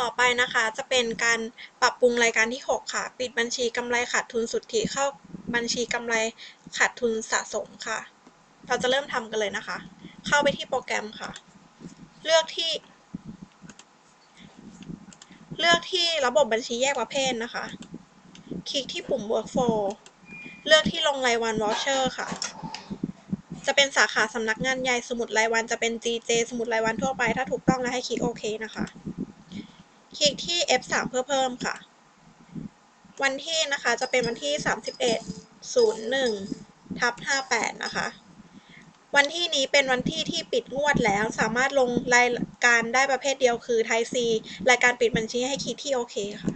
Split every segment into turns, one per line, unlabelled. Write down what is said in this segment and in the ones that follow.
ต่อไปนะคะจะเป็นการปรับปรุงรายการที่ 6 ค่ะ ปิดบัญชีกำไรขาดทุนสุทธิเข้าบัญชีกำไรขาดทุนสะสมค่ะ เราจะเริ่มทำกันเลยนะคะ เข้าไปที่โปรแกรมค่ะ เลือกที่ เลือกที่ระบบบัญชีแยกประเภทนะคะ คลิกที่ปุ่ม workflow เลือกที่ลงรายวัน voucher ค่ะ จะเป็นสาขาสำนักงานใหญ่สมุดรายวันจะเป็น GJ สมุดรายวันทั่วไป ถ้าถูกต้องแล้วให้คลิกโอเคนะคะ คลิกที่ F3 เพื่อเพิ่มค่ะ วันที่นะคะจะเป็นวันที่ 31 01ทับ58 นะคะ วันที่นี้เป็นวันที่ที่ปิดงวดแล้ว สามารถลงรายการได้ประเภทเดียวคือไทยซีรายการปิดบัญชีให้คลิกที่โอเคค่ะ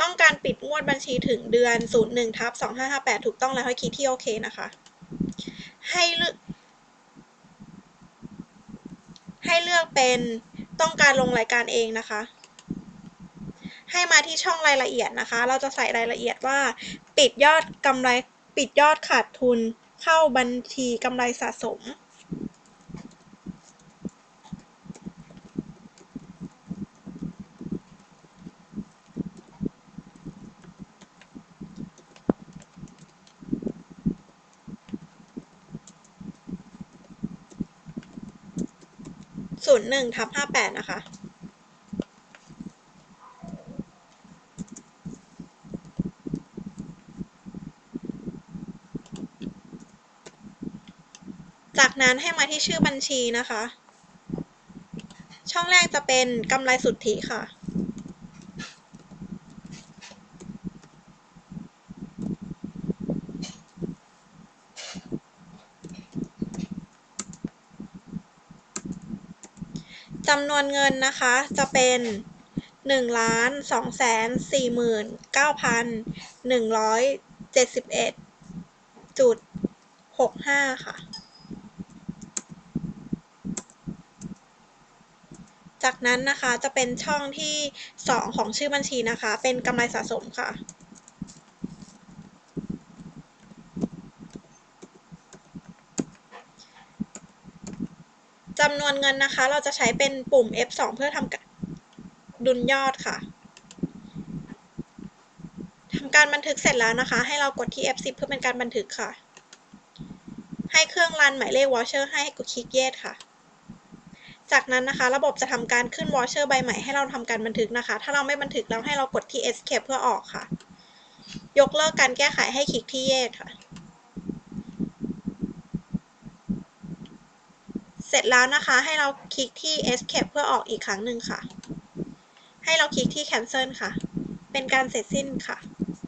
ต้องการปิดงวดบัญชีถึงเดือน 01ทับ2558 ถูกต้องแล้วให้คลิกที่โอเคนะคะ ให้เลือกให้เลือกเป็น ต้องการลงรายการเองนะคะ ให้มาที่ช่องรายละเอียดนะคะ เราจะใส่รายละเอียดว่า ปิดยอดกำไรปิดยอดขาดทุน เข้าบัญชีกำไรสะสม ศูนย์หนึ่งทับห้าแปดนะคะ จากนั้นให้มาที่ชื่อบัญชีนะคะ ช่องแรกจะเป็นกำไรสุทธิค่ะ จำนวนเงินนะคะจะเป็นหนึ่งล้านสองแสนสี่หมื่นเก้าพันหนึ่งร้อยเจ็ดสิบเอ็ดจุดหกห้าค่ะ จากนั้นนะคะจะเป็นช่องที่สองของชื่อบัญชีนะคะ เป็นกำไรสะสมค่ะ จำนวนเงินนะคะ เราจะใช้เป็นปุ่ม F2 เพื่อทำดุลยอดค่ะทำการบันทึกเสร็จแล้วนะคะ ให้เรากดที่ F10 เพื่อเป็นการบันทึกค่ะ ให้เครื่องรันหมายเลขวอชเชอร์ให้กดคลิก Yes ค่ะ จากนั้นนะคะ ระบบจะทำการขึ้นวอชเชอร์ใบใหม่ให้เราทำการบันทึกนะคะ ถ้าเราไม่บันทึกแล้วให้เรากดที่ Escape เพื่อออกค่ะ ยกเลิกการแก้ไขให้คลิกที่ Yes ค่ะ เสร็จแล้วนะคะ ให้เราคลิกที่ escape เพื่อออกอีกครั้งหนึ่งค่ะ ให้เราคลิกที่ cancel ค่ะ เป็นการเสร็จสิ้นค่ะ